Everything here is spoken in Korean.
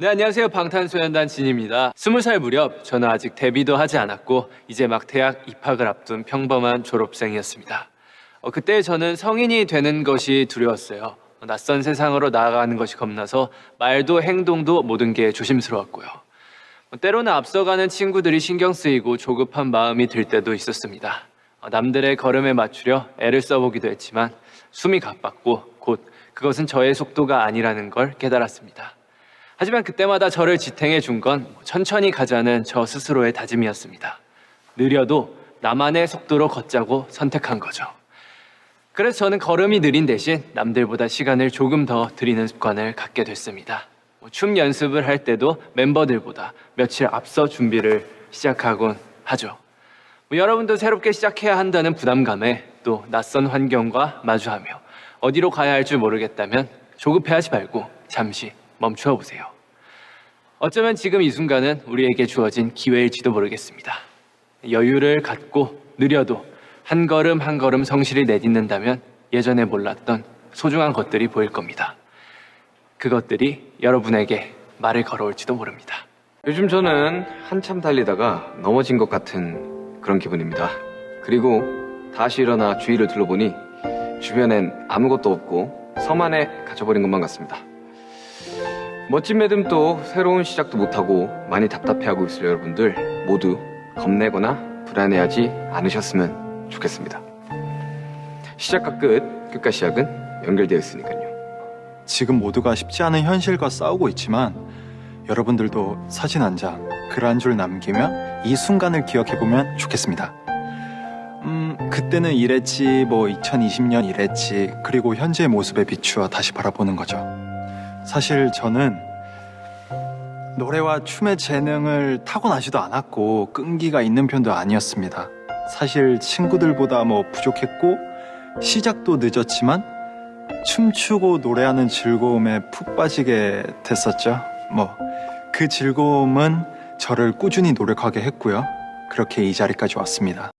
네, 안녕하세요. 방탄소년단 진입니다. 스무 살 무렵 저는 아직 데뷔도 하지 않았고 이제 막 대학 입학을 앞둔 평범한 졸업생이었습니다. 어, 그때 저는 성인이 되는 것이 두려웠어요. 어, 낯선 세상으로 나아가는 것이 겁나서 말도 행동도 모든 게 조심스러웠고요. 어, 때로는 앞서가는 친구들이 신경 쓰이고 조급한 마음이 들 때도 있었습니다. 어, 남들의 걸음에 맞추려 애를 써보기도 했지만 숨이 가빴고 곧 그것은 저의 속도가 아니라는 걸 깨달았습니다. 하지만 그때마다 저를 지탱해 준 건 천천히 가자는 저 스스로의 다짐이었습니다. 느려도 나만의 속도로 걷자고 선택한 거죠. 그래서 저는 걸음이 느린 대신 남들보다 시간을 조금 더 들이는 습관을 갖게 됐습니다. 뭐춤 연습을 할 때도 멤버들보다 며칠 앞서 준비를 시작하곤 하죠. 뭐 여러분도 새롭게 시작해야 한다는 부담감에 또 낯선 환경과 마주하며 어디로 가야 할 줄 모르겠다면 조급해하지 말고 잠시 멈추어 보세요. 어쩌면 지금 이 순간은 우리에게 주어진 기회일지도 모르겠습니다. 여유를 갖고 느려도 한 걸음 한 걸음 성실히 내딛는다면 예전에 몰랐던 소중한 것들이 보일 겁니다. 그것들이 여러분에게 말을 걸어올지도 모릅니다. 요즘 저는 한참 달리다가 넘어진 것 같은 그런 기분입니다. 그리고 다시 일어나 주위를 둘러보니 주변엔 아무것도 없고 섬 안에 갇혀버린 것만 같습니다. 멋진 매듭도 새로운 시작도 못하고 많이 답답해하고 있을 여러분들 모두 겁내거나 불안해하지 않으셨으면 좋겠습니다. 시작과 끝, 끝과 시작은 연결되어 있으니까요. 지금 모두가 쉽지 않은 현실과 싸우고 있지만 여러분들도 사진 한 장, 글 한 줄 남기며 이 순간을 기억해보면 좋겠습니다. 음, 그때는 이랬지, 뭐 2020년 이랬지, 그리고 현재의 모습에 비추어 다시 바라보는 거죠. 사실 저는 노래와 춤의 재능을 타고나지도 않았고 끈기가 있는 편도 아니었습니다. 사실 친구들보다 뭐 부족했고 시작도 늦었지만 춤추고 노래하는 즐거움에 푹 빠지게 됐었죠. 뭐, 그 즐거움은 저를 꾸준히 노력하게 했고요. 그렇게 이 자리까지 왔습니다.